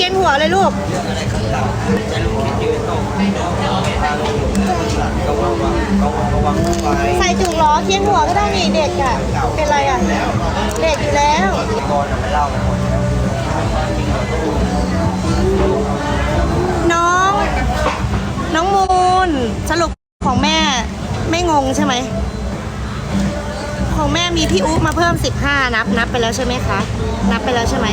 ที่เทียนหัวเลยลูกใส่จุกล้อเทียนหัวก็ได้นี่เด็กอะ เป็นไรอะ เด็กอยู่แล้วน้อง น้องมูลสรุปของแม่ไม่งงใช่ไหม ของแม่มีพี่อุ๊มาเพิ่ม 15 นับ นับไปแล้วใช่ไหมคะ นับไปแล้วใช่ไหม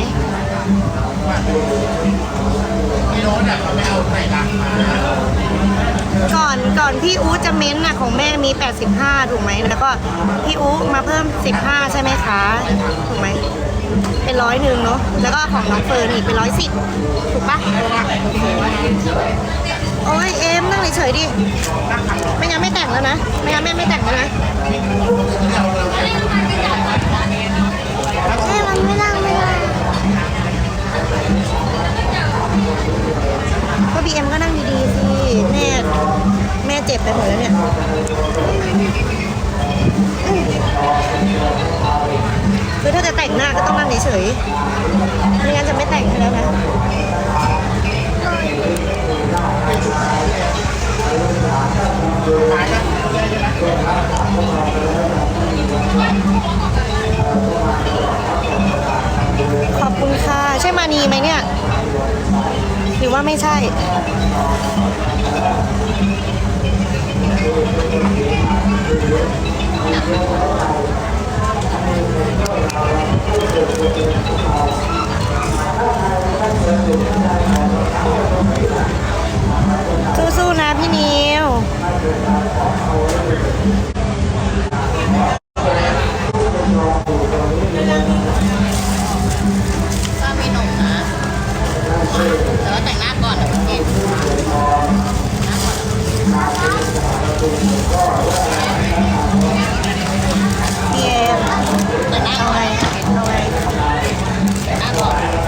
ก่อนก่อนพี่อู๋จะเม้นต์น่ะของแม่มี 85 ถูกไหมแล้วก็พี่อู๋มาเพิ่ม 15 ใช่ไหมคะ ถูกไหมเป็นร้อยหนึ่งเนาะแล้วก็ของน้องเฟิร์นอีกเป็นร้อยสิบถูกปะโอ้ยเอ็มนั่งเฉยๆดิไม่งั้นไม่แต่งแล้วนะไม่งั้นแม่ไม่แต่งแล้วนะ เจ็บไปหมดแล้วเนี่ยคือถ้าจะแต่งหน้าก็ต้องนั่งเฉยๆไม่งั้นจะไม่แต่งให้แล้วนะขอบคุณค่ะ ใช่มานีไหมเนี่ย หรือว่าไม่ใช่ สู้ๆนะพี่นิวก็มีหนุ่มนะแต่ว่าแต่งหน้าก่อนนะพี่พี่ อ็มแต่งหน้าเ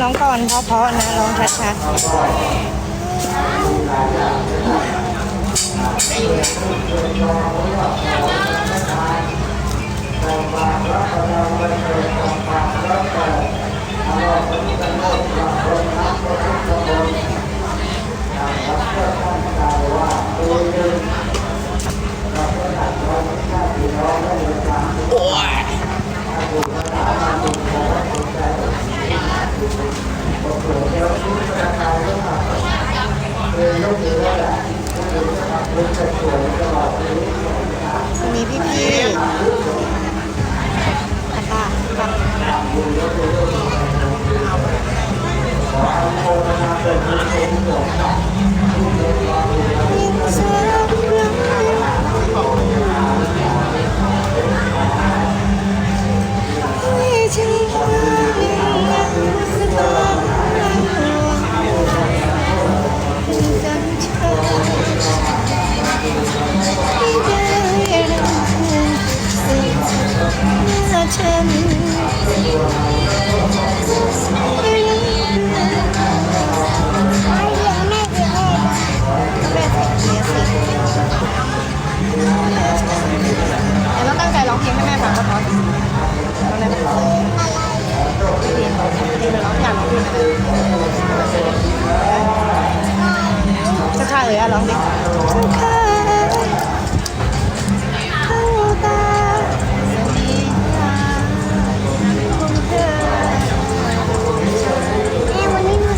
น้องก่อนเพราะๆนะร้องชัดๆ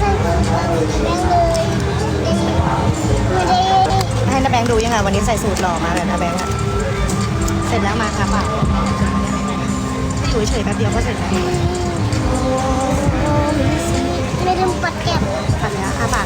ใส่แบงค์เลยไม่ได้ให้นาแบงค์ดูยังไงวันนี้ใส่สูทหล่อมาเลยนาแบงค์อะเสร็จแล้วมาครับอะถ้าอยู่เฉยๆแป๊บเดียวก็เสร็จแล้วไม่ได้ปัดแก็บปัดแล้วอาปา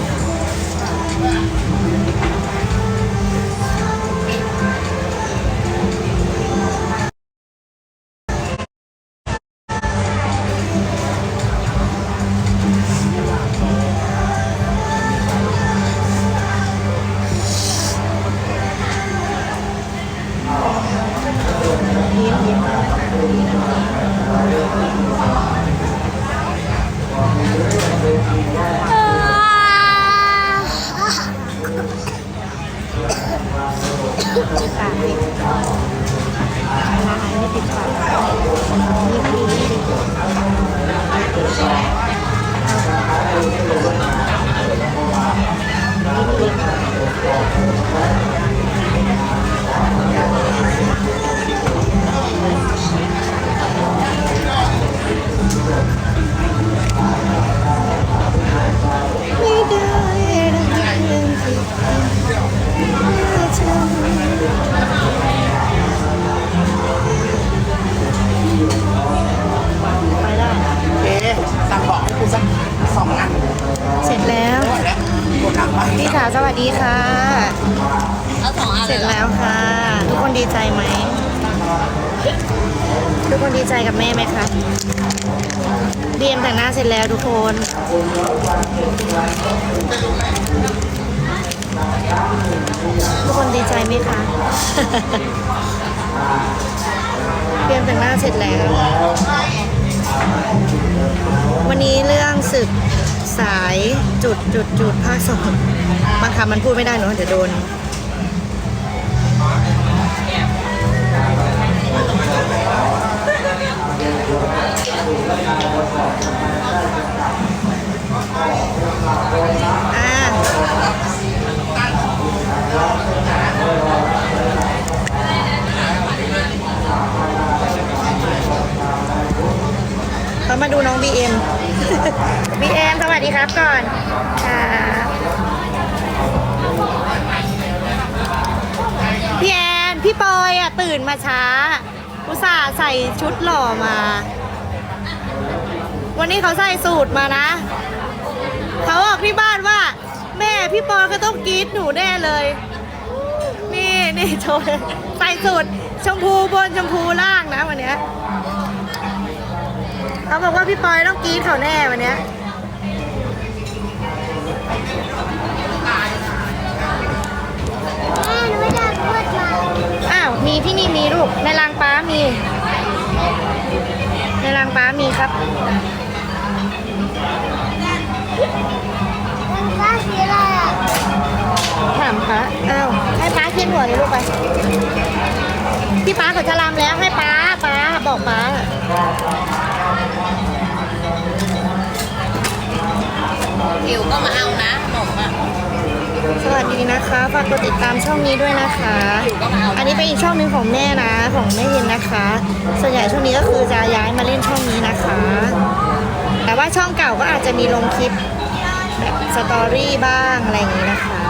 ดีค่ะ เอาสองอันเสร็จแล้วค่ะ ทุกคนดีใจไหม ทุกคนดีใจกับแม่ไหมคะเรียนแต่งหน้าเสร็จแล้วทุกคนทุกคนดีใจไหมคะเรียนแต่งหน้าเสร็จแล้ว วันนี้เรื่องศึกสายจุดจุดจุดภาคสองบางคำมันพูดไม่ได้เนอะเดี๋ยวโดนอ่าเขามาดู น้องบีเอ็มบีเอ็มสวัสดีครับก่อนค่ะพี่แอนพี่ปอยอะตื่นมาช้า อุตส่าห์ใส่ชุดหล่อมา วันนี้เขาใส่สูตรมานะ เขาบอกที่บ้านว่า แม่พี่ปอยก็ต้องกรีดหนูแน่เลย นี่นี่โชว์ใส่สูตรชมพูบนชมพูล่างนะวันเนี้ย เขาบอกว่าพี่ปอยต้องกรีดเขาแน่วันเนี้ยแม่หนูไม่ได้พูดมาอ้าวมีที่นี่มีลูกในรางป้ามี ในรางป้ามีครับมันฟ้าสีอะไรอะถามป้าอ้าวให้ป้าขึ้นหัวเลยลูกไป พี่ป้าเขาจะรำแล้วให้ป้าป้าบอกป้า หิวก็มาเอานะขนมอะสวัสดีนะคะฝากกดติดตามช่องนี้ด้วยนะคะหิวก็มาเอาอันนี้เป็นอีกช่องหนึ่งของแม่นะ ของแม่เย็นนะคะ ส่วนใหญ่ช่วงนี้ก็คือจะย้ายมาเล่นช่องนี้นะคะ แต่ว่าช่องเก่าก็อาจจะมีลงคลิปแบบสตอรี่บ้างอะไรอย่างนี้นะคะ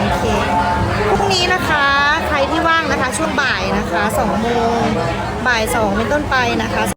โอเคพรุ่งนี้นะคะใครที่ว่างนะคะช่วงบ่ายนะคะ2โมงบ่าย2เป็นต้นไปนะคะ